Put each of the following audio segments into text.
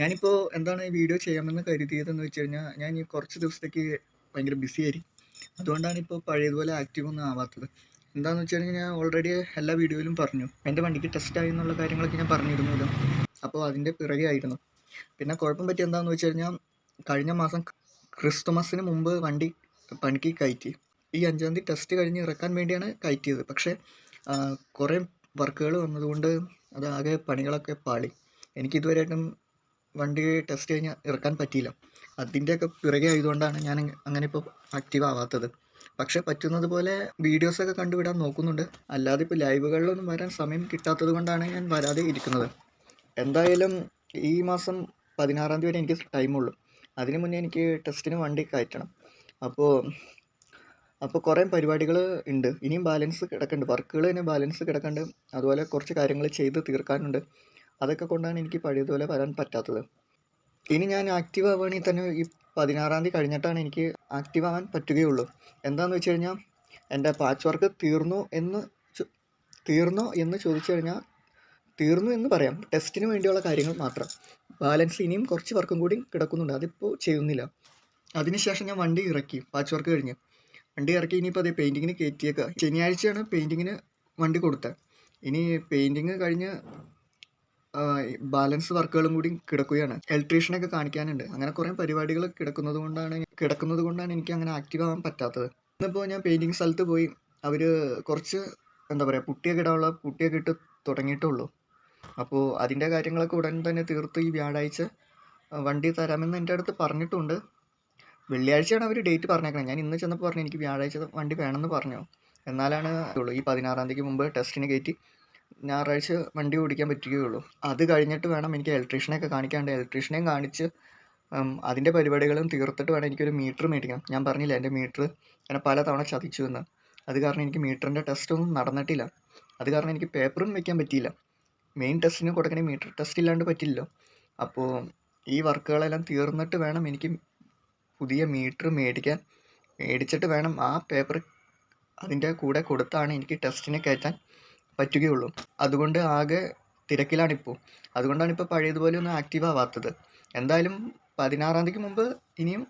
ഞാനിപ്പോൾ എന്താണ് ഈ വീഡിയോ ചെയ്യാമെന്ന് കരുതിയതെന്ന് വെച്ച് കഴിഞ്ഞാൽ ഞാൻ ഈ കുറച്ച് ദിവസത്തേക്ക് ഭയങ്കര ബിസി ആയിരിക്കും അതുകൊണ്ടാണ് ഇപ്പോൾ പഴയതുപോലെ ആക്റ്റീവ് ഒന്നും ആവാത്തത്. എന്താണെന്ന് വെച്ച് കഴിഞ്ഞാൽ ഞാൻ ഓൾറെഡി എല്ലാ വീഡിയോയിലും പറഞ്ഞു. എന്റെ വണ്ടിക്ക് ടെസ്റ്റ് ആയി എന്നുള്ള കാര്യങ്ങളൊക്കെ ഞാൻ പറഞ്ഞിരുന്നല്ലോ. അപ്പോൾ അതിന്റെ പിറകെ ആയിരുന്നു. പിന്നെ കുഴപ്പം പറ്റി എന്താണെന്ന് വെച്ച് കഴിഞ്ഞാൽ കഴിഞ്ഞ മാസം ക്രിസ്തുമസിന് മുമ്പ് വണ്ടി പണിക്ക് കയറ്റി. ഈ അഞ്ചാം തീയതി ടെസ്റ്റ് കഴിഞ്ഞ് ഇറക്കാൻ വേണ്ടിയാണ് കയറ്റിയത്. പക്ഷേ കുറേ വർക്കുകൾ വന്നതുകൊണ്ട് അതാകെ പണികളൊക്കെ പാളി. എനിക്ക് ഇതുവരെയായിട്ടും വണ്ടി ടെസ്റ്റ് കഴിഞ്ഞ് ഇറക്കാൻ പറ്റിയില്ല. അതിന്റെയൊക്കെ പിറകെ ആയതുകൊണ്ടാണ് ഞാൻ അങ്ങനെ ഇപ്പോൾ ആക്റ്റീവ് ആവാത്തത്. പക്ഷേ പറ്റുന്നത് പോലെ വീഡിയോസൊക്കെ കണ്ടുവിടാൻ നോക്കുന്നുണ്ട്. അല്ലാതെ ഇപ്പോൾ ലൈവുകളിലൊന്നും വരാൻ സമയം കിട്ടാത്തത് കൊണ്ടാണ് ഞാൻ വരാതെ ഇരിക്കുന്നത്. എന്തായാലും ഈ മാസം പതിനാറാം തീയതി വരെ എനിക്ക് ടൈമുള്ളൂ അതിന് മുന്നേ എനിക്ക് ടെസ്റ്റിന് വണ്ടി കയറ്റണം. അപ്പോൾ അപ്പോൾ കുറേ പരിപാടികൾ ഉണ്ട്. ഇനിയും ബാലൻസ് കിടക്കുന്നുണ്ട് വർക്കുകൾ തന്നെ ബാലൻസ് കിടക്കുന്നുണ്ട് അതുപോലെ കുറച്ച് കാര്യങ്ങൾ ചെയ്ത് തീർക്കാനുണ്ട്. അതൊക്കെ കൊണ്ടാണ് എനിക്ക് പഴയതുപോലെ വരാൻ പറ്റാത്തത്. ഇനി ഞാൻ ആക്റ്റീവ് ആവുകയാണെങ്കിൽ തന്നെ ഈ പതിനാറാം തീയതി കഴിഞ്ഞിട്ടാണ് എനിക്ക് ആക്റ്റീവ് ആവാൻ പറ്റുകയുള്ളൂ. എന്താണെന്ന് വെച്ച് കഴിഞ്ഞാൽ എന്റെ പാച്ച് വർക്ക് തീർന്നു എന്ന് തീർന്നു എന്ന് ചോദിച്ചു കഴിഞ്ഞാൽ തീർന്നു എന്ന് പറയാം. ടെസ്റ്റിന് വേണ്ടിയുള്ള കാര്യങ്ങൾ മാത്രം. ബാലൻസ് ഇനിയും കുറച്ച് വർക്കും കൂടി കിടക്കുന്നുണ്ട്. അതിപ്പോൾ ചെയ്യുന്നില്ല. അതിനുശേഷം ഞാൻ വണ്ടി ഇറക്കി. പാച്ച് വർക്ക് കഴിഞ്ഞ്. വണ്ടി ഇറക്കി ഇനിയിപ്പോൾ അതേ പെയിന്റിങ്ങിന് കയറ്റിയേക്കുക ശനിയാഴ്ചയാണ് പെയിന്റിങ്ങിന് വണ്ടി കൊടുത്തത് ഇനി പെയിന്റിങ് കഴിഞ്ഞ് ബാലൻസ് വർക്കുകളും കൂടി കിടക്കുകയാണ്. ഇലക്ട്രീഷ്യനൊക്കെ കാണിക്കാനുണ്ട്. അങ്ങനെ കുറേ പരിപാടികൾ കിടക്കുന്നത് കൊണ്ടാണ് കിടക്കുന്നത് കൊണ്ടാണ് എനിക്ക് അങ്ങനെ ആക്റ്റീവ് ആവാൻ പറ്റാത്തത്. ഇന്നിപ്പോൾ ഞാൻ പെയിന്റിങ് സ്ഥലത്ത് പോയി അവർ കുറച്ച് എന്താ പറയുക പുട്ടിയൊക്കെ ഇടാനുള്ള പുട്ടിയൊക്കെ ഇട്ട് തുടങ്ങിയിട്ടുള്ളൂ. അപ്പോൾ അതിന്റെ കാര്യങ്ങളൊക്കെ ഉടൻ തന്നെ തീർത്ത് ഈ വ്യാഴാഴ്ച വണ്ടി തരാമെന്ന് എന്റെ അടുത്ത് പറഞ്ഞിട്ടുണ്ട്. വെള്ളിയാഴ്ചയാണ് അവർ ഡേറ്റ് പറഞ്ഞേക്കണത്. ഞാൻ ഇന്ന് ചെന്നപ്പോൾ പറഞ്ഞു എനിക്ക് വ്യാഴാഴ്ച വണ്ടി വേണമെന്ന് പറഞ്ഞു. എന്നാലാണ് ഈ പതിനാറാം തീയതിക്ക് മുമ്പ് ടെസ്റ്റിന് കയറ്റി ഞായറാഴ്ച വണ്ടി ഓടിക്കാൻ പറ്റുകയുള്ളൂ. അത് കഴിഞ്ഞിട്ട് വേണം എനിക്ക് ഇലക്ട്രീഷ്യനെയൊക്കെ കാണിക്കാണ്ട്. ഇലക്ട്രീഷ്യനെയും കാണിച്ച് അതിന്റെ പരിപാടികളും തീർത്തിട്ട് വേണം എനിക്കൊരു മീറ്റർ മേടിക്കണം ഞാൻ പറഞ്ഞില്ല എന്റെ മീറ്റർ അങ്ങനെ പല തവണ ചതിച്ചു എന്ന്. അത് കാരണം എനിക്ക് മീറ്ററിന്റെ ടെസ്റ്റൊന്നും നടന്നിട്ടില്ല. അത് കാരണം എനിക്ക് പേപ്പറും വെക്കാൻ പറ്റിയില്ല. മെയിൻ ടെസ്റ്റിന് കൊടുക്കണേ മീറ്റർ ടെസ്റ്റ് ഇല്ലാണ്ട് പറ്റില്ലല്ലോ. അപ്പോൾ ഈ വർക്കുകളെല്ലാം തീർന്നിട്ട് വേണം എനിക്ക് പുതിയ മീറ്റർ മേടിക്കാൻ. മേടിച്ചിട്ട് വേണം ആ പേപ്പർ അതിന്റെ കൂടെ കൊടുത്താണ് എനിക്ക് ടെസ്റ്റിന് കയറ്റാൻ. പറ്റുകയുള്ളൂ. അതുകൊണ്ട് ആകെ തിരക്കിലാണിപ്പോൾ അതുകൊണ്ടാണ് ഇപ്പോൾ പഴയതുപോലെ ഒന്നും ആക്റ്റീവ് ആവാത്തത്. എന്തായാലും പതിനാറാം തീയതിക്ക് മുമ്പ് ഇനിയും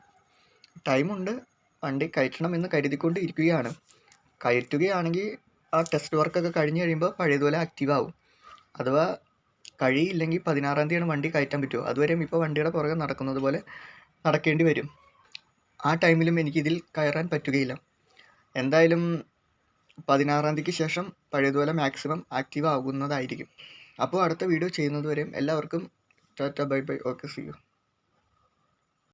ടൈമുണ്ട് വണ്ടി കയറ്റണം എന്ന് കരുതിക്കൊണ്ട് ഇരിക്കുകയാണ് കയറ്റുകയാണെങ്കിൽ ആ ടെസ്റ്റ് വർക്കൊക്കെ കഴിഞ്ഞ് കഴിയുമ്പോൾ പഴയതുപോലെ ആക്റ്റീവ് ആവും. അഥവാ കഴിയില്ലെങ്കിൽ പതിനാറാം തീയതിയാണ് വണ്ടി കയറ്റാൻ പറ്റുമോ അതുവരെയും ഇപ്പോൾ വണ്ടിയുടെ പുറകെ നടക്കുന്നത് പോലെ നടക്കേണ്ടി വരും. ആ ടൈമിലും എനിക്കിതിൽ കയറാൻ പറ്റുകയില്ല. എന്തായാലും പതിനാറാം തീയതിക്ക് ശേഷം പഴയതുപോലെ മാക്സിമം ആക്റ്റീവ് ആകുന്നതായിരിക്കും. അപ്പോൾ അടുത്ത വീഡിയോ ചെയ്യുന്നത് വരെയും എല്ലാവർക്കും tata bye bye okay see you